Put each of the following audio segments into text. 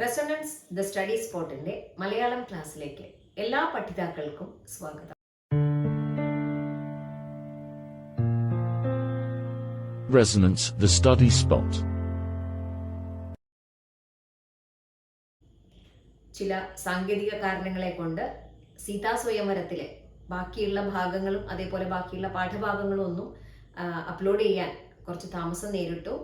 Resonance the study സ്പോട്ടിന്റെ മലയാളം ക്ലാസ്സിലേക്ക് എല്ലാ പഠിതാക്കൾക്കും സ്വാഗതം Resonance, the study spot. ചില സാങ്കേതിക കാരണങ്ങളെ കൊണ്ട് സീതാ സ്വയംവരത്തിലെ ബാക്കിയുള്ള ഭാഗങ്ങളും അതേപോലെ ബാക്കിയുള്ള പാഠഭാഗങ്ങളും ഒന്നും അപ്ലോഡ് ചെയ്യാൻ കുറച്ച് താമസം നേരിട്ടു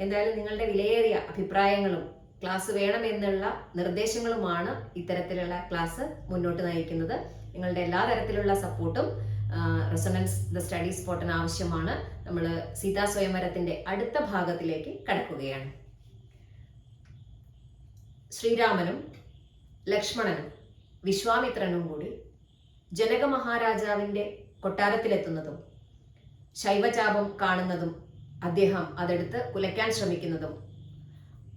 എന്തായാലും നിങ്ങളുടെ വിലയേറിയ അഭിപ്രായങ്ങളും ക്ലാസ് വേണമെന്നുള്ള നിർദ്ദേശങ്ങളുമാണ് ഇത്തരത്തിലുള്ള ക്ലാസ് മുന്നോട്ട് നയിക്കുന്നത്. നിങ്ങളുടെ എല്ലാ തരത്തിലുള്ള സപ്പോർട്ടും റെസൊണൻസ് ദ സ്റ്റഡി സ്പോട്ടിന് ആവശ്യമാണ്. നമ്മൾ സീതാ സ്വയംവരത്തിന്റെ അടുത്ത ഭാഗത്തിലേക്ക് കടക്കുകയാണ്. ശ്രീരാമനും ലക്ഷ്മണനും വിശ്വാമിത്രനും കൂടി ജനക മഹാരാജാവിന്റെ കൊട്ടാരത്തിലെത്തുന്നതും ശൈവചാപം കാണുന്നതും അദ്ദേഹം അതെടുത്ത് കുലയ്ക്കാൻ ശ്രമിക്കുന്നതും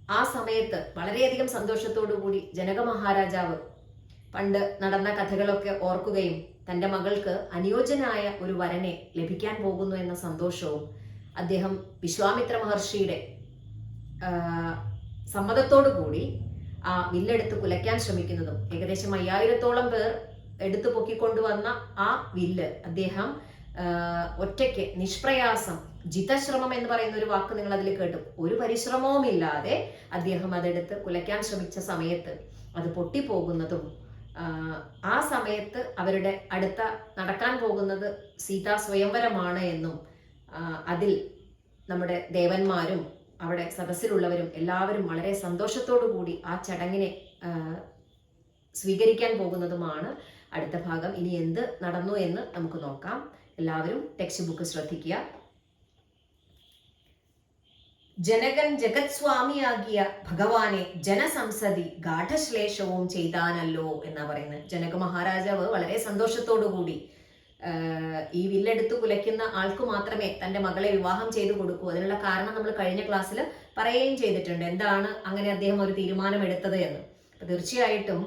ആ സമയത്ത് വളരെയധികം കൂടി ജനക മഹാരാജാവ് പണ്ട് നടന്ന കഥകളൊക്കെ ഓർക്കുകയും തന്റെ മകൾക്ക് അനുയോജ്യനായ ഒരു വരനെ ലഭിക്കാൻ പോകുന്നു എന്ന സന്തോഷവും അദ്ദേഹം വിശ്വാമിത്ര മഹർഷിയുടെ സമ്മതത്തോടു കൂടി ആ വില്ലെടുത്ത് കുലയ്ക്കാൻ ശ്രമിക്കുന്നതും ഏകദേശം അയ്യായിരത്തോളം പേർ എടുത്തു പൊക്കിക്കൊണ്ടുവന്ന ആ വില്ല് അദ്ദേഹം ഒറ്റയ്ക്ക് നിഷ്പ്രയാസം ജിതശ്രമം എന്ന് പറയുന്ന ഒരു വാക്ക് നിങ്ങൾ അതിൽ കേട്ടു. ഒരു പരിശ്രമവും ഇല്ലാതെ അദ്ദേഹം അതെടുത്ത് കുലയ്ക്കാൻ ശ്രമിച്ച സമയത്ത് അത് പൊട്ടിപ്പോകുന്നതും ആ, സമയത്ത് അവരുടെ അടുത്ത നടക്കാൻ പോകുന്നത് സീതാ സ്വയംവരമാണ് എന്നും അതിൽ നമ്മുടെ ദേവന്മാരും അവിടെ സദസ്സിലുള്ളവരും എല്ലാവരും വളരെ സന്തോഷത്തോടു കൂടി ആ ചടങ്ങിനെ സ്വീകരിക്കാൻ പോകുന്നതുമാണ് അടുത്ത ഭാഗം. ഇനി എന്ത് നടന്നു എന്ന് നമുക്ക് നോക്കാം. എല്ലാവരും ടെക്സ്റ്റ് ബുക്ക് ശ്രദ്ധിക്കുക. ജനകൻ ജഗത് സ്വാമിയാകിയ ഭഗവാനെ ജനസംസതി ഗാഠശ്ലേഷവും ചെയ്താനല്ലോ എന്നാ പറയുന്നത്. ജനക മഹാരാജാവ് വളരെ സന്തോഷത്തോടു കൂടി ഈ വില്ലെടുത്ത് കുലയ്ക്കുന്ന ആൾക്ക് മാത്രമേ തന്റെ മകളെ വിവാഹം ചെയ്തു കൊടുക്കൂ. അതിനുള്ള കാരണം നമ്മൾ കഴിഞ്ഞ ക്ലാസ്സിൽ പറയുകയും ചെയ്തിട്ടുണ്ട്. എന്താണ് അങ്ങനെ അദ്ദേഹം ഒരു തീരുമാനം എടുത്തത് എന്ന് തീർച്ചയായിട്ടും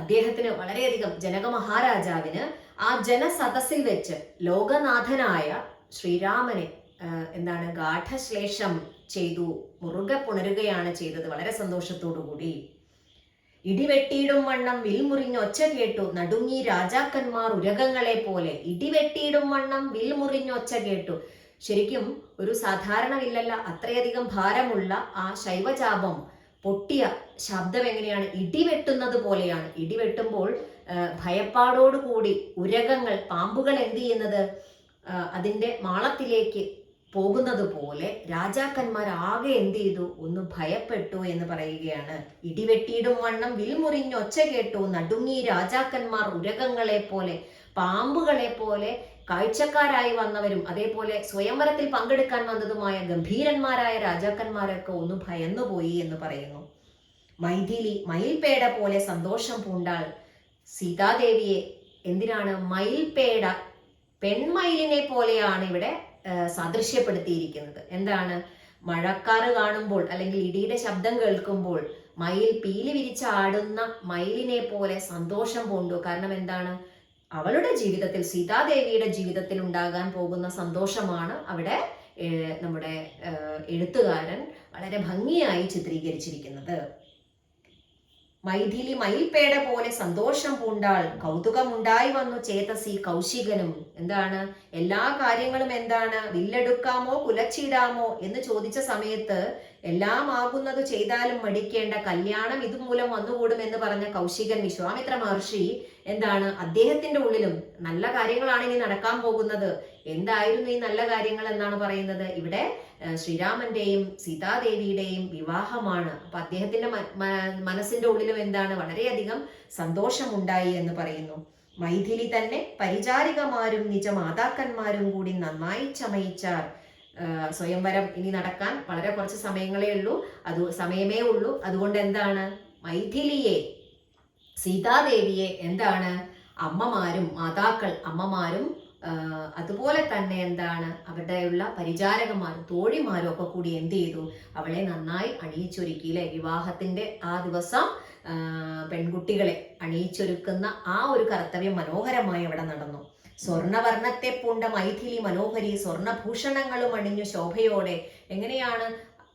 അദ്ദേഹത്തിന് വളരെയധികം ജനക മഹാരാജാവിന് ആ ജനസദസ്സിൽ വെച്ച് ലോകനാഥനായ ശ്രീരാമനെ എന്താണ് ഗാഠശ്ലേഷം ചെയ്തു. മുറുകെ പുണരുകയാണ് ചെയ്തത്. വളരെ കൂടി. ഇടിവെട്ടിയിടും വണ്ണം വിൽമുറിഞ്ഞ് ഒച്ച കേട്ടു. നടുങ്ങി രാജാക്കന്മാർ ഉരകങ്ങളെ പോലെ. ഇടിവെട്ടിയിടും വണ്ണം വിൽമുറിഞ്ഞ് ഒച്ച കേട്ടു. ശരിക്കും ഒരു സാധാരണ വില്ലല്ല അത്രയധികം ഭാരമുള്ള ആ ശൈവചാപം പൊട്ടിയ ശബ്ദം എങ്ങനെയാണ്? ഇടിവെട്ടുന്നത് പോലെയാണ്. ഇടിവെട്ടുമ്പോൾ ഭയപ്പാടോടുകൂടി ഉരകങ്ങൾ പാമ്പുകൾ എന്ത് ചെയ്യുന്നത്? അതിന്റെ മാളത്തിലേക്ക് പോകുന്നത് പോലെ രാജാക്കന്മാർ ആകെ എന്ത് ചെയ്തു ഒന്ന് ഭയപ്പെട്ടു എന്ന് പറയുകയാണ്. ഇടിവെട്ടിയിടും വണ്ണം വിൽമുറിഞ്ഞ് ഒച്ച കേട്ടു. നടുങ്ങി രാജാക്കന്മാർ ഉരകങ്ങളെ പോലെ പാമ്പുകളെ പോലെ കാഴ്ചക്കാരായി വന്നവരും അതേപോലെ സ്വയംവരത്തിൽ പങ്കെടുക്കാൻ വന്നതുമായ ഗംഭീരന്മാരായ രാജാക്കന്മാരൊക്കെ ഒന്ന് ഭയന്നുപോയി എന്ന് പറയുന്നു. മൈഥിലി മയിൽപേട പോലെ സന്തോഷം പൂണ്ടാൾ സീതാദേവിയെ. എന്തിനാണ്? മയിൽപേട പെൺമയിലിനെ പോലെയാണ് ഇവിടെ സാദൃശ്യപ്പെടുത്തിയിരിക്കുന്നത്. എന്താണ്? മഴക്കാറ് കാണുമ്പോൾ അല്ലെങ്കിൽ ഇടിയുടെ ശബ്ദം കേൾക്കുമ്പോൾ മയിൽ പീലി വിരിച്ച് ആടുന്ന മയിലിനെ പോലെ സന്തോഷം പൂണ്ടു കാരണം എന്താണ്? അവളുടെ ജീവിതത്തിൽ സീതാദേവിയുടെ ജീവിതത്തിൽ ഉണ്ടാകാൻ പോകുന്ന സന്തോഷമാണ് അവിടെ നമ്മുടെ എഴുത്തുകാരൻ വളരെ ഭംഗിയായി ചിത്രീകരിച്ചിരിക്കുന്നത്. മൈഥിലി മയിൽപേട പോലെ സന്തോഷം പൂണ്ടാൾ കൗതുകമുണ്ടായി വന്നു ചേതസി കൗശികനും. എന്താണ്? എല്ലാ കാര്യങ്ങളും എന്താണ്? വില്ലെടുക്കാമോ? കുലച്ചിടാമോ? എന്ന് ചോദിച്ച സമയത്ത് എല്ലാം ആകുന്നത് ചെയ്താലും മടിക്കേണ്ട കല്യാണം ഇതുമൂലം വന്നുകൂടും എന്ന് പറഞ്ഞ കൗശികൻ വിശ്വാമിത്ര മഹർഷി എന്താണ്? അദ്ദേഹത്തിന്റെ ഉള്ളിലും നല്ല കാര്യങ്ങളാണ് ഇനി നടക്കാൻ പോകുന്നത്. എന്തായിരുന്നു ഈ നല്ല കാര്യങ്ങൾ എന്നാണ് പറയുന്നത്? ഇവിടെ ശ്രീരാമന്റെയും സീതാദേവിയുടെയും വിവാഹമാണ്. അപ്പൊ അദ്ദേഹത്തിന്റെ മനസ്സിന്റെ ഉള്ളിലും എന്താണ്? വളരെയധികം സന്തോഷമുണ്ടായി എന്ന് പറയുന്നു. മൈഥിലി തന്നെ പരിചാരികമാരും നിജ മാതാക്കന്മാരും കൂടി നന്നായി ചമയിച്ചാർ സ്വയംവരം ഇനി നടക്കാൻ വളരെ കുറച്ച് സമയങ്ങളേ ഉള്ളൂ. അത് സമയമേ ഉള്ളൂ. അതുകൊണ്ട് എന്താണ്? മൈഥിലിയെ സീതാദേവിയെ എന്താണ്? അമ്മമാരും മാതാക്കൾ അമ്മമാരും അതുപോലെ തന്നെ എന്താണ് അവരുടെയുള്ള പരിചാരകന്മാരും തോഴിമാരും ഒക്കെ കൂടി എന്ത് ചെയ്തു? അവളെ നന്നായി അണിയിച്ചൊരുക്കി അല്ലെ വിവാഹത്തിന്റെ ആ ദിവസം പെൺകുട്ടികളെ അണിയിച്ചൊരുക്കുന്ന ആ ഒരു കർത്തവ്യം മനോഹരമായി അവിടെ നടന്നു. സ്വർണവർണത്തെ പൂണ്ട മൈഥിലി മനോഹരി സ്വർണഭൂഷണങ്ങളും അണിഞ്ഞു ശോഭയോടെ എങ്ങനെയാണ്?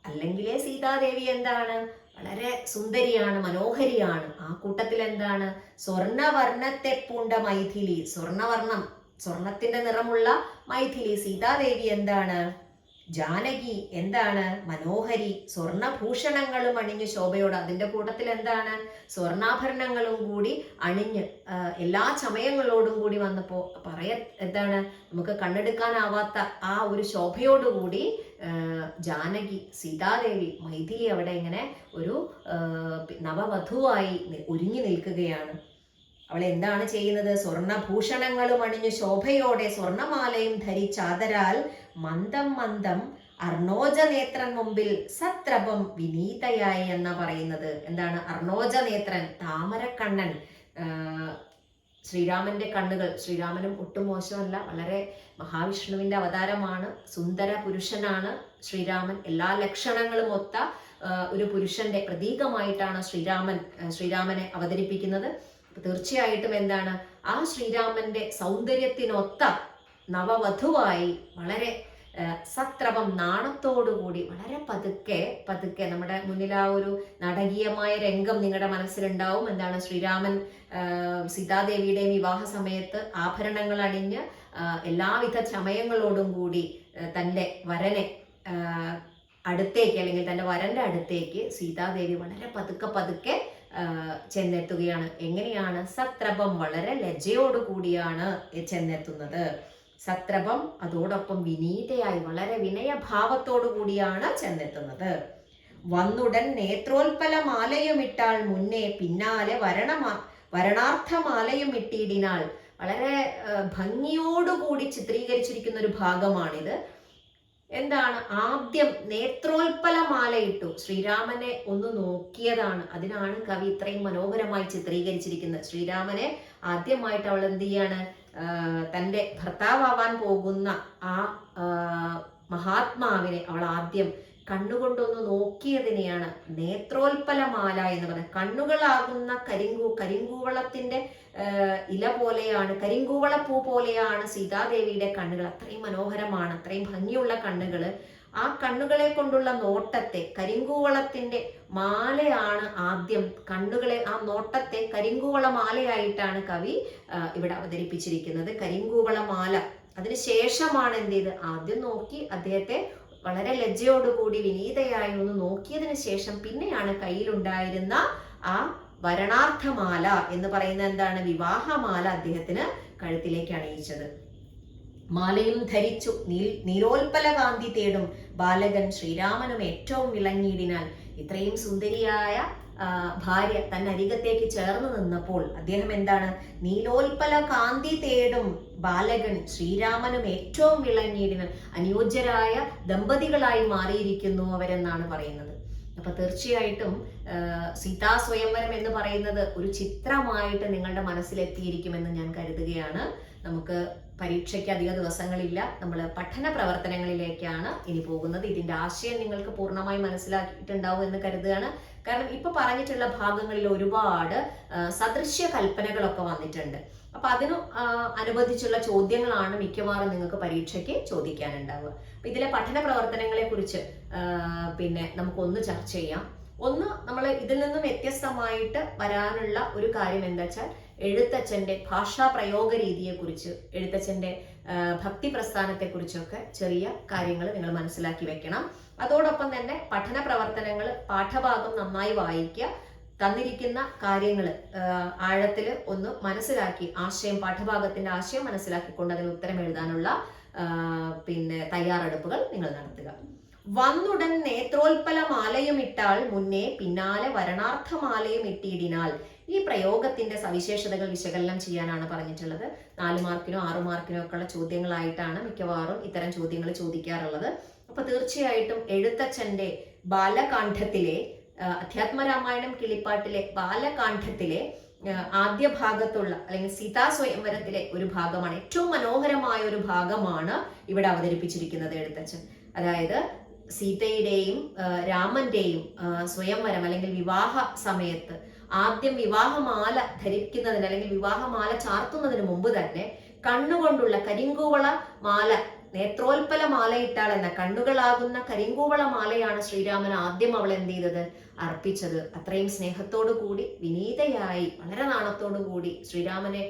അല്ലെങ്കിലേ സീതാദേവി എന്താണ്? വളരെ സുന്ദരിയാണ് മനോഹരിയാണ്. ആ കൂട്ടത്തിൽ എന്താണ്? സ്വർണവർണത്തെ പൂണ്ട മൈഥിലി സ്വർണവർണം സ്വർണത്തിന്റെ നിറമുള്ള മൈഥിലി സീതാദേവി എന്താണ്? ജാനകി എന്താണ്? മനോഹരി സ്വർണഭൂഷണങ്ങളും അണിഞ്ഞ് ശോഭയോട് അതിന്റെ കൂട്ടത്തിൽ എന്താണ്? സ്വർണാഭരണങ്ങളും കൂടി അണിഞ്ഞ് എല്ലാ ചമയങ്ങളോടും കൂടി വന്നപ്പോ പറയ എന്താണ്? നമുക്ക് കണ്ണെടുക്കാനാവാത്ത ആ ഒരു ശോഭയോടുകൂടി ജാനകി സീതാദേവി മൈഥിലി അവിടെ ഇങ്ങനെ ഒരു നവവധുവായി ഒരുങ്ങി നിൽക്കുകയാണ്. അവൾ എന്താണ് ചെയ്യുന്നത്? സ്വർണഭൂഷണങ്ങളും അണിഞ്ഞു ശോഭയോടെ സ്വർണമാലയും ധരിച്ചാദരാൽ മന്ദം മന്ദം അർണോജ നേത്രൻ മുമ്പിൽ സത്രപം വിനീതയായി എന്ന പറയുന്നത്. എന്താണ് അർണോജ നേത്രൻ താമരക്കണ്ണൻ ശ്രീരാമന്റെ കണ്ണുകൾ. ശ്രീരാമനും ഒട്ടും മോശമല്ല വളരെ മഹാവിഷ്ണുവിന്റെ അവതാരമാണ് സുന്ദര പുരുഷനാണ് ശ്രീരാമൻ. എല്ലാ ലക്ഷണങ്ങളും ഒത്ത ഒരു പുരുഷന്റെ പ്രതീകമായിട്ടാണ് ശ്രീരാമൻ ശ്രീരാമനെ അവതരിപ്പിക്കുന്നത്. തീർച്ചയായിട്ടും എന്താണ്? ആ ശ്രീരാമന്റെ സൗന്ദര്യത്തിനൊത്ത നവവധുവായി വളരെ സത്രപം നാണത്തോടുകൂടി വളരെ പതുക്കെ പതുക്കെ നമ്മുടെ മുന്നിൽ ആ ഒരു നാടകീയമായ രംഗം നിങ്ങളുടെ മനസ്സിലുണ്ടാവും. എന്താണ്? ശ്രീരാമൻ സീതാദേവിയുടെയും വിവാഹ സമയത്ത് ആഭരണങ്ങൾ അണിഞ്ഞ് എല്ലാവിധ ചമയങ്ങളോടും കൂടി തന്റെ വരനെ അടുത്തേക്ക് അല്ലെങ്കിൽ തന്റെ വരന്റെ അടുത്തേക്ക് സീതാദേവി വളരെ പതുക്കെ പതുക്കെ ചെന്നെത്തുകയാണ്. എങ്ങനെയാണ്? സത്രപം വളരെ ലജ്ജയോടുകൂടിയാണ് ചെന്നെത്തുന്നത്. സത്രപം അതോടൊപ്പം വിനീതയായി വളരെ വിനയഭാവത്തോടു കൂടിയാണ് ചെന്നെത്തുന്നത്. വന്നുടൻ നേത്രോൽപല മാലയുമിട്ടാൽ മുന്നേ പിന്നാലെ വരണമാ വരണാർത്ഥമാലയും ഇട്ടിയിടിനാൽ വളരെ ഭംഗിയോടുകൂടി ചിത്രീകരിച്ചിരിക്കുന്ന ഒരു ഭാഗമാണിത്. എന്താണ്? ആദ്യം നേത്രോൽപ്പല മാലയിട്ടു ശ്രീരാമനെ ഒന്ന് നോക്കിയതാണ്. അതിനാണ് കവി ഇത്രയും മനോഹരമായി ചിത്രീകരിച്ചിരിക്കുന്നത്. ശ്രീരാമനെ ആദ്യമായിട്ട് അവൾ എന്ത് ചെയ്യാണ്? തന്റെ ഭർത്താവാൻ പോകുന്ന ആ, മഹാത്മാവിനെ അവൾ ആദ്യം കണ്ണുകൊണ്ടൊന്ന് നോക്കിയതിനെയാണ് നേത്രോൽപ്പലമാല എന്ന് പറയുന്നത് കണ്ണുകളാകുന്ന കരിങ്കൂ കരിങ്കൂവളത്തിന്റെ ഇല പോലെയാണ് കരിങ്കൂവള പൂ പോലെയാണ് സീതാദേവിയുടെ കണ്ണുകൾ. അത്രയും മനോഹരമാണ് അത്രയും ഭംഗിയുള്ള കണ്ണുകൾ ആ കണ്ണുകളെ കൊണ്ടുള്ള നോട്ടത്തെ കരിങ്കൂവളത്തിന്റെ മാലയാണ് ആദ്യം കണ്ണുകളെ ആ നോട്ടത്തെ കരിങ്കൂവള മാലയായിട്ടാണ് കവി ഇവിടെ അവതരിപ്പിച്ചിരിക്കുന്നത്. കരിങ്കൂവള മാല. അതിനുശേഷമാണ് എന്ത് ചെയ്ത്? ആദ്യം നോക്കി അദ്ദേഹത്തെ വളരെ ലജ്ജയോടുകൂടി വിനീതയായി ഒന്ന് നോക്കിയതിന് ശേഷം പിന്നെയാണ് കയ്യിലുണ്ടായിരുന്ന ആ വരണാർത്ഥമാല എന്ന് പറയുന്ന എന്താണ്? വിവാഹമാല അദ്ദേഹത്തിന് കഴുത്തിലേക്ക് അണിയിച്ചത്. മാലയും ധരിച്ചു നീൽ നീലോൽപ്പല കാന്തി തേടും ബാലകൻ ശ്രീരാമനും ഏറ്റവും വിളങ്ങിയിടിനാൽ ഇത്രയും സുന്ദരിയായ ഭാര്യ തന്റെ അരികത്തേക്ക് ചേർന്ന് നിന്നപ്പോൾ അദ്ദേഹം എന്താണ്? നീലോൽപ്പല കാന്തി തേടും ബാലകൻ ശ്രീരാമനും ഏറ്റവും വിളങ്ങിയിടിനാൽ അനുയോജ്യരായ ദമ്പതികളായി മാറിയിരിക്കുന്നു അവരെന്നാണ് പറയുന്നത്. അപ്പൊ തീർച്ചയായിട്ടും സീതാ സ്വയംവരം എന്ന് പറയുന്നത് ഒരു ചിത്രമായിട്ട് നിങ്ങളുടെ മനസ്സിലെത്തിയിരിക്കുമെന്ന് ഞാൻ കരുതുകയാണ്. നമുക്ക് പരീക്ഷയ്ക്ക് അധിക ദിവസങ്ങളില്ല. നമ്മൾ പഠന പ്രവർത്തനങ്ങളിലേക്കാണ് ഇനി പോകുന്നത്. ഇതിന്റെ ആശയം നിങ്ങൾക്ക് പൂർണമായി മനസ്സിലാക്കിയിട്ടുണ്ടാവും എന്ന് കരുതുകയാണ്. കാരണം ഇപ്പൊ പറഞ്ഞിട്ടുള്ള ഭാഗങ്ങളിൽ ഒരുപാട് സദൃശ്യ കൽപ്പനകളൊക്കെ വന്നിട്ടുണ്ട്. അപ്പൊ അതിനു അനുബന്ധിച്ചുള്ള ചോദ്യങ്ങളാണ് മിക്കവാറും നിങ്ങൾക്ക് പരീക്ഷയ്ക്ക് ചോദിക്കാനുണ്ടാവുക. അപ്പൊ ഇതിലെ പഠന പ്രവർത്തനങ്ങളെ കുറിച്ച് പിന്നെ നമുക്കൊന്ന് ചർച്ച ചെയ്യാം. ഒന്ന് നമ്മൾ ഇതിൽ നിന്നും വ്യത്യസ്തമായിട്ട് വരാനുള്ള ഒരു കാര്യം എന്താ വെച്ചാൽ എഴുത്തച്ഛന്റെ ഭാഷാ പ്രയോഗ രീതിയെക്കുറിച്ച് എഴുത്തച്ഛന്റെ ആ, ഭക്തി പ്രസ്ഥാനത്തെക്കുറിച്ചൊക്കെ ചെറിയ കാര്യങ്ങൾ നിങ്ങൾ മനസ്സിലാക്കി വെക്കണം. അതോടൊപ്പം തന്നെ പഠന പ്രവർത്തനങ്ങൾ പാഠഭാഗം നന്നായി വായിക്കുക തന്നിരിക്കുന്ന കാര്യങ്ങൾ ആഴത്തിൽ ഒന്ന് മനസ്സിലാക്കി ആശയം പാഠഭാഗത്തിന്റെ ആശയം മനസ്സിലാക്കിക്കൊണ്ട് അതിന് ഉത്തരം എഴുതാനുള്ള പിന്നെ തയ്യാറെടുപ്പുകൾ നിങ്ങൾ നടത്തുക. വന്നുടൻ നേത്രോൽപ്പല മാലയും ഇട്ടാൽ മുന്നേ പിന്നാലെ വരണാർത്ഥ മാലയും ഇട്ടിയിടിനാൽ ഈ പ്രയോഗത്തിന്റെ സവിശേഷതകൾ വിശകലനം ചെയ്യാനാണ് പറഞ്ഞിട്ടുള്ളത്. നാല് മാർക്കിനോ ആറു മാർക്കിനോ ഒക്കെയുള്ള ചോദ്യങ്ങളായിട്ടാണ് മിക്കവാറും ഇത്തരം ചോദ്യങ്ങൾ ചോദിക്കാറുള്ളത്. അപ്പൊ തീർച്ചയായിട്ടും എഴുത്തച്ഛന്റെ ബാലകാന്ഡത്തിലെ അധ്യാത്മരാമായണം കിളിപ്പാട്ടിലെ ബാലകാന്ഡത്തിലെ ആദ്യ ഭാഗത്തുള്ള അല്ലെങ്കിൽ സീതാ സ്വയംവരത്തിലെ ഒരു ഭാഗമാണ്. ഏറ്റവും മനോഹരമായ ഒരു ഭാഗമാണ് ഇവിടെ അവതരിപ്പിച്ചിരിക്കുന്നത് എഴുത്തച്ഛൻ. അതായത് സീതയുടെയും രാമന്റെയും സ്വയംവരം അല്ലെങ്കിൽ വിവാഹ സമയത്ത് ആദ്യം വിവാഹമാല ധരിക്കുന്നതിന് അല്ലെങ്കിൽ വിവാഹമാല ചാർത്തുന്നതിന് മുമ്പ് തന്നെ കണ്ണുകൊണ്ടുള്ള കരിങ്കൂവള മാല നേത്രോൽപ്പല മാലയിട്ടാൾ എന്ന കണ്ണുകളാകുന്ന കരിങ്കൂവള മാലയാണ് ശ്രീരാമൻ ആദ്യം അവൾ എന്ത് ചെയ്തത്? അർപ്പിച്ചത്. അത്രയും സ്നേഹത്തോടു കൂടി വിനീതയായി വളരെ നാണത്തോടു കൂടി ശ്രീരാമനെ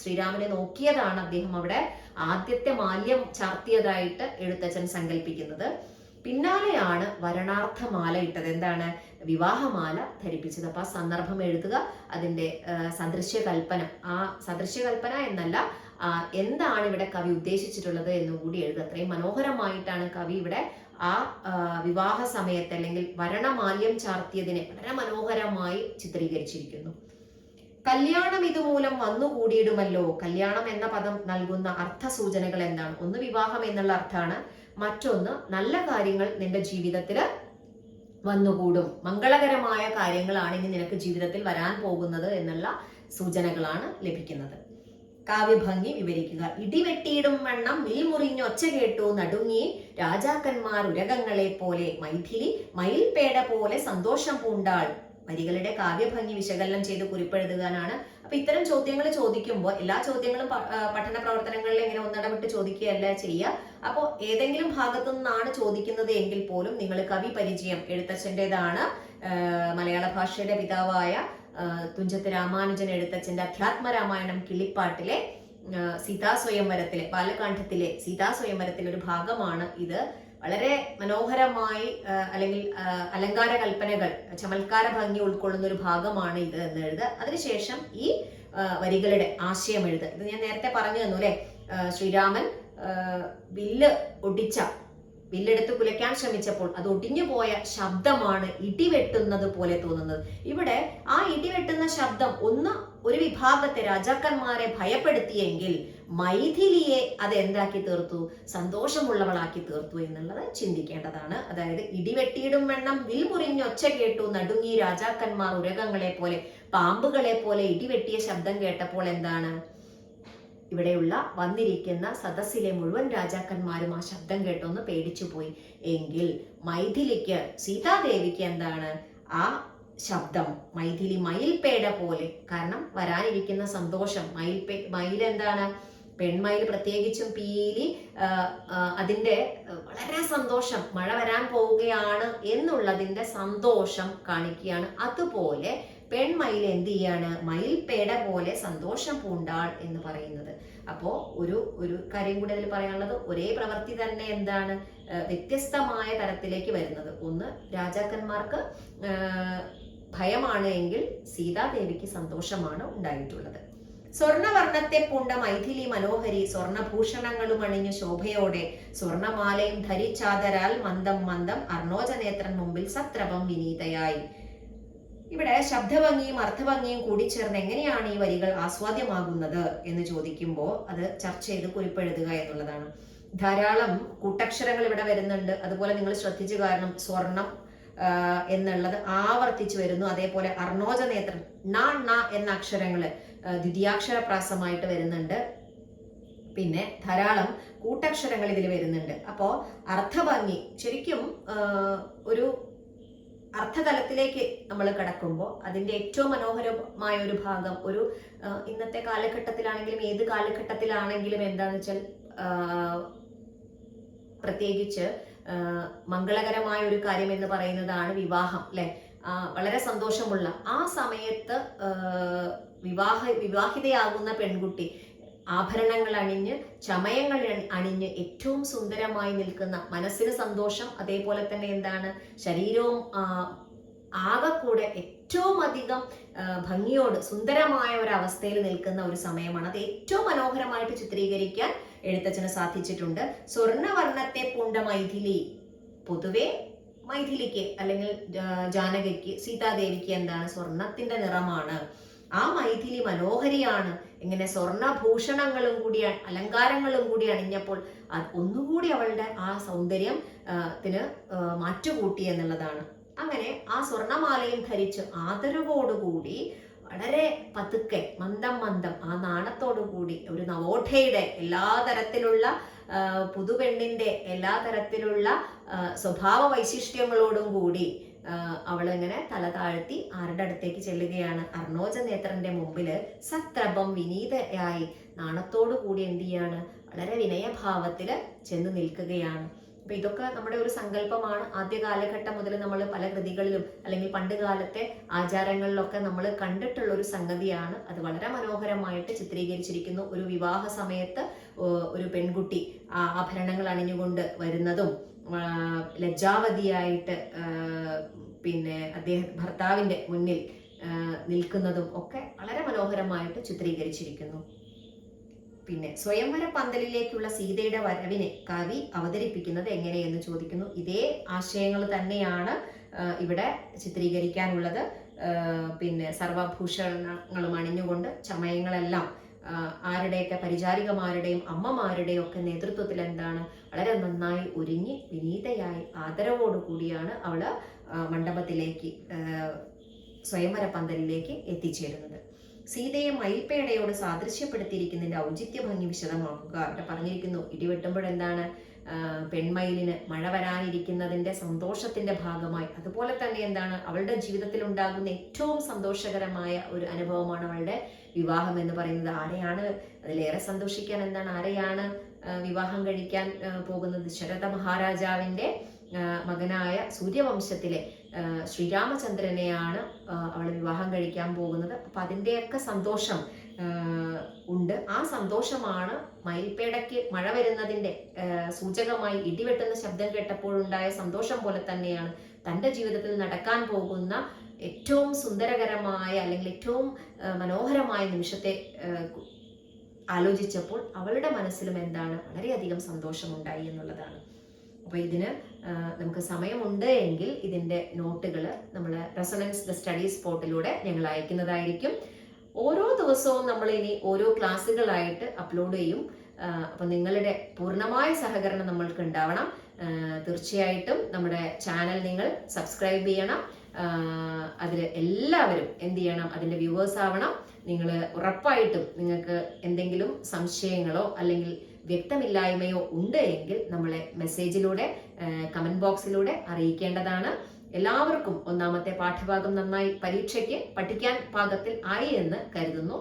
ശ്രീരാമനെ നോക്കിയതാണ് അദ്ദേഹം അവിടെ ആദ്യത്തെ മാല്യം ചാർത്തിയതായിട്ട് എഴുത്തച്ഛൻ സങ്കല്പിക്കുന്നത് പിന്നാലെയാണ് വരണാർത്ഥ മാല ഇട്ടത് എന്താണ്? വിവാഹമാല ധരിപ്പിച്ചത്. അപ്പൊ ആ സന്ദർഭം എഴുതുക. അതിന്റെ ആ, സദൃശ്യകൽപ്പന. ആ സദൃശ്യകൽപ്പന എന്നല്ല എന്താണ് ഇവിടെ കവി ഉദ്ദേശിച്ചിട്ടുള്ളത് എന്നുകൂടി എഴുതുക. അത്രയും മനോഹരമായിട്ടാണ് കവി ഇവിടെ ആ, വിവാഹ സമയത്ത് അല്ലെങ്കിൽ വരണമാല്യം ചാർത്തിയതിനെ വളരെ മനോഹരമായി ചിത്രീകരിച്ചിരിക്കുന്നു. കല്യാണം ഇതുമൂലം വന്നുകൂടിയിടുമല്ലോ കല്യാണം എന്ന പദം നൽകുന്ന അർത്ഥ സൂചനകൾ എന്താണ്? ഒന്ന് വിവാഹം എന്നുള്ള അർത്ഥമാണ് മറ്റൊന്ന് നല്ല കാര്യങ്ങൾ നിന്റെ ജീവിതത്തിൽ വന്നുകൂടും. മംഗളകരമായ കാര്യങ്ങളാണ് ഇനി നിനക്ക് ജീവിതത്തിൽ വരാൻ പോകുന്നത് എന്നുള്ള സൂചനകളാണ് ലഭിക്കുന്നത്. കാവ്യഭംഗി വിവരിക്കുക. ഇടിവെട്ടിയിടും വണ്ണം മിൽ മുറിഞ്ഞൊച്ച കേട്ടു നടുങ്ങി രാജാക്കന്മാർ ഉരകങ്ങളെ പോലെ മൈഥിലി മയിൽപേട പോലെ സന്തോഷം പൂണ്ടാൾ. വരികളുടെ കാവ്യഭംഗി വിശകലനം ചെയ്ത് കുറിപ്പെഴുതുകാനാണ് അപ്പൊ ഇത്തരം ചോദ്യങ്ങൾ ചോദിക്കുമ്പോൾ എല്ലാ ചോദ്യങ്ങളും പഠന പ്രവർത്തനങ്ങളിൽ ഇങ്ങനെ ഒന്നിടവിട്ട് ചോദിക്കുകയല്ല ചെയ്യുക അപ്പോൾ ഏതെങ്കിലും ഭാഗത്തു നിന്നാണ് ചോദിക്കുന്നത് എങ്കിൽ പോലും നിങ്ങൾ കവി പരിചയം എഴുത്തച്ഛന്റെതാണ് മലയാള ഭാഷയുടെ പിതാവായ തുഞ്ചത്ത് രാമാനുജൻ എഴുത്തച്ഛന്റെ അധ്യാത്മ രാമായണം കിളിപ്പാട്ടിലെ സീതാ സ്വയംവരത്തിലെ ബാലകാണ്ഡത്തിലെ സീതാ സ്വയംവരത്തിലെ ഒരു ഭാഗമാണ് ഇത്. വളരെ മനോഹരമായി അല്ലെങ്കിൽ അലങ്കാര കൽപ്പനകൾ ചമൽക്കാര ഭംഗി ഉൾക്കൊള്ളുന്ന ഒരു ഭാഗമാണ് ഇത് എന്ന് എഴുതുക. അതിനുശേഷം ഈ വരികളുടെ ആശയം എഴുതുക. ഇത് ഞാൻ നേരത്തെ പറഞ്ഞു തന്നു അല്ലെ? ശ്രീരാമൻ വില്ല് ഒടിച്ച വില്ലെടുത്ത് കുലയ്ക്കാൻ ശ്രമിച്ചപ്പോൾ അത് ഒടിഞ്ഞു പോയ ശബ്ദമാണ് ഇടിവെട്ടുന്നത് പോലെ തോന്നുന്നത്. ഇവിടെ ആ ഇടിവെട്ടുന്ന ശബ്ദം ഒന്ന് ഒരു വിഭാഗത്തെ രാജാക്കന്മാരെ ഭയപ്പെടുത്തിയെങ്കിൽ മൈഥിലിയെ അത് എന്താക്കി തീർത്തു? സന്തോഷമുള്ളവളാക്കി തീർത്തു എന്നുള്ളത് ചിന്തിക്കേണ്ടതാണ്. അതായത് ഇടിവെട്ടിയിടും വെണ്ണം വിൽ മുറിഞ്ഞ് ഒച്ച കേട്ടു നടുങ്ങി രാജാക്കന്മാർ ഉരകങ്ങളെ പോലെ പാമ്പുകളെ പോലെ ഇടിവെട്ടിയ ശബ്ദം കേട്ടപ്പോൾ എന്താണ്? ഇവിടെയുള്ള വന്നിരിക്കുന്ന സദസ്സിലെ മുഴുവൻ രാജാക്കന്മാരും ആ ശബ്ദം കേട്ടൊന്ന് പേടിച്ചു പോയി എങ്കിൽ മൈഥിലിക്ക് സീതാദേവിക്ക് എന്താണ് ആ ശബ്ദം? മൈഥിലി മയിൽപേട പോലെ. കാരണം വരാനിരിക്കുന്ന സന്തോഷം. മയിൽപേ മയിൽ എന്താണ്? പെൺമയിൽ പ്രത്യേകിച്ചും പീലി അതിന്റെ വളരെ സന്തോഷം മഴ വരാൻ പോവുകയാണ് എന്നുള്ളതിന്റെ സന്തോഷം കാണിക്കുകയാണ്. അതുപോലെ പെൺമയിൽ എന്ത് ചെയ്യാണ്? മയിൽപേട പോലെ സന്തോഷം പൂണ്ടാൾ എന്ന് പറയുന്നത്. അപ്പോൾ ഒരു ഒരു കാര്യം കൂടി അതിൽ പറയാനുള്ളത് ഒരേ പ്രവൃത്തി തന്നെ എന്താണ്? വ്യത്യസ്തമായ തരത്തിലേക്ക് വരുന്നത്. ഒന്ന് രാജാക്കന്മാർക്ക് ഭയമാണ് എങ്കിൽ സീതാദേവിക്ക് സന്തോഷമാണ് ഉണ്ടായിട്ടുള്ളത്. സ്വർണവർണത്തെ പൂണ്ട മൈഥിലി മനോഹരി സ്വർണഭൂഷണങ്ങളും അണിഞ്ഞു ശോഭയോടെ സ്വർണമാലയും ധരിച്ചാതരാൽ മന്ദം മന്ദം അർണോജനേത്രൻ മുമ്പിൽ സത്രപം വിനീതയായി. ഇവിടെ ശബ്ദഭംഗിയും അർത്ഥഭംഗിയും കൂടിച്ചേർന്ന് എങ്ങനെയാണ് ഈ വരികൾ ആസ്വാദ്യമാകുന്നത് എന്ന് ചോദിക്കുമ്പോൾ അത് ചർച്ച ചെയ്ത് കുറിപ്പെഴുതുക എന്നുള്ളതാണ്. ധാരാളം കൂട്ടക്ഷരങ്ങൾ ഇവിടെ വരുന്നുണ്ട്. അതുപോലെ നിങ്ങൾ ശ്രദ്ധിച്ചു കാരണം സ്വർണം എന്നുള്ളത് ആവർത്തിച്ചു വരുന്നു. അതേപോലെ അർണോജ നേത്രം ണ ണ എന്ന അക്ഷരങ്ങൾ. ആ, ദ്വിതീയാക്ഷര പ്രാസമായിട്ട് വരുന്നുണ്ട്. പിന്നെ ധാരാളം കൂട്ടക്ഷരങ്ങൾ ഇതിൽ വരുന്നുണ്ട്. അപ്പോ അർത്ഥഭംഗി ശരിക്കും ഒരു അർത്ഥതലത്തിലേക്ക് നമ്മൾ കടക്കുമ്പോൾ അതിന്റെ ഏറ്റവും മനോഹരമായ ഒരു ഭാഗം ഒരു ഇന്നത്തെ കാലഘട്ടത്തിലാണെങ്കിലും ഏത് കാലഘട്ടത്തിലാണെങ്കിലും എന്താന്ന് വെച്ചാൽ പ്രത്യേകിച്ച് മംഗളകരമായ ഒരു കാര്യം എന്ന് പറയുന്നതാണ് വിവാഹം അല്ലെ? വളരെ സന്തോഷമുള്ള ആ സമയത്ത് വിവാഹ വിവാഹിതയാകുന്ന പെൺകുട്ടി ആഭരണങ്ങൾ അണിഞ്ഞ് ചമയങ്ങൾ അണി- അണിഞ്ഞ് ഏറ്റവും സുന്ദരമായി നിൽക്കുന്ന മനസ്സിന് സന്തോഷം അതേപോലെ തന്നെ എന്താണ്? ശരീരവും ആകെക്കൂടെ ഏറ്റവും അധികം ഭംഗിയോട് സുന്ദരമായ ഒരു അവസ്ഥയിൽ നിൽക്കുന്ന ഒരു സമയമാണ്. അത് ഏറ്റവും മനോഹരമായിട്ട് ചിത്രീകരിക്കാൻ എഴുത്തച്ഛന് സാധിച്ചിട്ടുണ്ട്. സ്വർണവർണത്തെ പൂണ്ട മൈഥിലി പൊതുവെ മൈഥിലിക്ക് അല്ലെങ്കിൽ ജാനകിക്ക് സീതാദേവിക്ക് എന്താണ്? സ്വർണത്തിന്റെ നിറമാണ്. ആ മൈഥിലി മനോഹരിയാണ്. ഇങ്ങനെ സ്വർണഭൂഷണങ്ങളും കൂടിയാണ് അലങ്കാരങ്ങളും കൂടി അണിഞ്ഞപ്പോൾ ഒന്നുകൂടി അവളുടെ ആ സൗന്ദര്യം ത്തിന് മാറ്റുകൂട്ടി എന്നുള്ളതാണ്. അങ്ങനെ ആ സ്വർണമാലയും ധരിച്ച് ആദരവോടുകൂടി വളരെ പതുക്കെ മന്ദം മന്ദം ആ നാണത്തോടു കൂടി ഒരു നവോഠയുടെ എല്ലാ തരത്തിലുള്ള പുതുപെണ്ണിന്റെ എല്ലാ തരത്തിലുള്ള സ്വഭാവ വൈശിഷ്ട്യങ്ങളോടും കൂടി അവൾ ഇങ്ങനെ തല താഴ്ത്തി ആരുടെ അടുത്തേക്ക് ചെല്ലുകയാണ്. അർണോജ നേത്രന്റെ മുമ്പിൽ സത്രപം വിനീതയായി നാണത്തോടു കൂടി എന്ത് ചെയ്യാണ്? വളരെ വിനയഭാവത്തിൽ ചെന്ന് നിൽക്കുകയാണ്. അപ്പൊ ഇതൊക്കെ നമ്മുടെ ഒരു സങ്കല്പമാണ്. ആദ്യ കാലഘട്ടം മുതൽ നമ്മൾ പല കൃതികളിലും അല്ലെങ്കിൽ പണ്ട് കാലത്തെ ആചാരങ്ങളിലൊക്കെ നമ്മൾ കണ്ടിട്ടുള്ള ഒരു സംഗതിയാണ്. അത് വളരെ മനോഹരമായിട്ട് ചിത്രീകരിച്ചിരിക്കുന്നു. ഒരു വിവാഹ സമയത്ത് ഒരു പെൺകുട്ടി ആഭരണങ്ങൾ അണിഞ്ഞുകൊണ്ട് വരുന്നതും ലജ്ജാവതിയായിട്ട് പിന്നെ അദ്ദേഹം ഭർത്താവിന്റെ മുന്നിൽ നിൽക്കുന്നതും ഒക്കെ വളരെ മനോഹരമായിട്ട് ചിത്രീകരിച്ചിരിക്കുന്നു. പിന്നെ സ്വയംവര പന്തലിലേക്കുള്ള സീതയുടെ വരവിനെ കവി അവതരിപ്പിക്കുന്നത് എങ്ങനെയെന്ന് ചോദിക്കുന്നു. ഇതേ ആശയങ്ങൾ തന്നെയാണ് ഇവിടെ ചിത്രീകരിക്കാനുള്ളത്. പിന്നെ സർവഭൂഷണങ്ങളും അണിഞ്ഞുകൊണ്ട് ചമയങ്ങളെല്ലാം ആരുടെയൊക്കെ പരിചാരികമാരുടെയും അമ്മമാരുടെയും ഒക്കെ നേതൃത്വത്തിൽ എന്താണ് വളരെ നന്നായി ഒരുങ്ങി വിനീതയായി ആദരവോടു കൂടിയാണ് അവൾ ആ, മണ്ഡപത്തിലേക്ക് സ്വയംവര പന്തലിലേക്ക് എത്തിച്ചേരുന്നത്. സീതയെ മയിൽപ്പേടയോട് സാദൃശ്യപ്പെടുത്തിയിരിക്കുന്നതിന്റെ ഔചിത്യ ഭംഗി വിശദമാക്കുക. അവിടെ പറഞ്ഞിരിക്കുന്നു ഇടിവെട്ടുമ്പോഴെന്താണ്? പെൺമയിലിന് മഴ വരാനിരിക്കുന്നതിന്റെ സന്തോഷത്തിന്റെ ഭാഗമായി. അതുപോലെ തന്നെ എന്താണ്? അവളുടെ ജീവിതത്തിൽ ഉണ്ടാകുന്ന ഏറ്റവും സന്തോഷകരമായ ഒരു അനുഭവമാണ് അവളുടെ വിവാഹം എന്ന് പറയുന്നത്. ആരെയാണ് അതിലേറെ സന്തോഷിക്കാൻ എന്താണ് ആരെയാണ് വിവാഹം കഴിക്കാൻ പോകുന്നത്? ശരത മഹാരാജാവിന്റെ മകനായ സൂര്യവംശത്തിലെ ശ്രീരാമചന്ദ്രനെയാണ് അവൾ വിവാഹം കഴിക്കാൻ പോകുന്നത്. അപ്പൊ അതിന്റെയൊക്കെ സന്തോഷം ഉണ്ട്. ആ സന്തോഷമാണ് മയിൽപ്പേടയ്ക്ക് മഴ വരുന്നതിന്റെ സൂചകമായി ഇടിവെട്ടുന്ന ശബ്ദം കേട്ടപ്പോഴുണ്ടായ സന്തോഷം പോലെ തന്നെയാണ് തന്റെ ജീവിതത്തിൽ നടക്കാൻ പോകുന്ന ഏറ്റവും സുന്ദരകരമായ അല്ലെങ്കിൽ ഏറ്റവും മനോഹരമായ നിമിഷത്തെ ആലോചിച്ചപ്പോൾ അവളുടെ മനസ്സിലും എന്താണ് വളരെയധികം സന്തോഷമുണ്ടായി എന്നുള്ളതാണ്. അപ്പോൾ ഇതിന് നമുക്ക് സമയമുണ്ട് എങ്കിൽ ഇതിന്റെ നോട്ടുകൾ നമ്മൾ റെസണൻസ് ദ സ്റ്റഡി സ്പോട്ടിലൂടെ ഞങ്ങൾ അയക്കുന്നതായിരിക്കും. ഓരോ ദിവസവും നമ്മൾ ഇനി ഓരോ ക്ലാസ്സുകളായിട്ട് അപ്ലോഡ് ചെയ്യും. അപ്പം നിങ്ങളുടെ പൂർണമായ സഹകരണം നമ്മൾക്ക് ഉണ്ടാവണം. തീർച്ചയായിട്ടും നമ്മുടെ ചാനൽ നിങ്ങൾ സബ്സ്ക്രൈബ് ചെയ്യണം. അതിൽ എല്ലാവരും എന്ത് ചെയ്യണം? അതിന്റെ വ്യൂവേഴ്സ് ആവണം. നിങ്ങൾ ഉറപ്പായിട്ടും നിങ്ങൾക്ക് എന്തെങ്കിലും സംശയങ്ങളോ അല്ലെങ്കിൽ വ്യക്തമില്ലായ്മയോ ഉണ്ട് എങ്കിൽ നമ്മളെ മെസ്സേജിലൂടെ കമന്റ് ബോക്സിലൂടെ അറിയിക്കേണ്ടതാണ്. എല്ലാവർക്കും ഒന്നാമത്തെ പാഠഭാഗം നന്നായി പരീക്ഷയ്ക്ക് പഠിക്കാൻ പാകത്തിൽ ആയി എന്ന് കരുതുന്നു.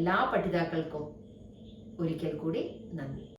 എല്ലാ പഠിതാക്കൾക്കും ഒരിക്കൽ കൂടി നന്ദി.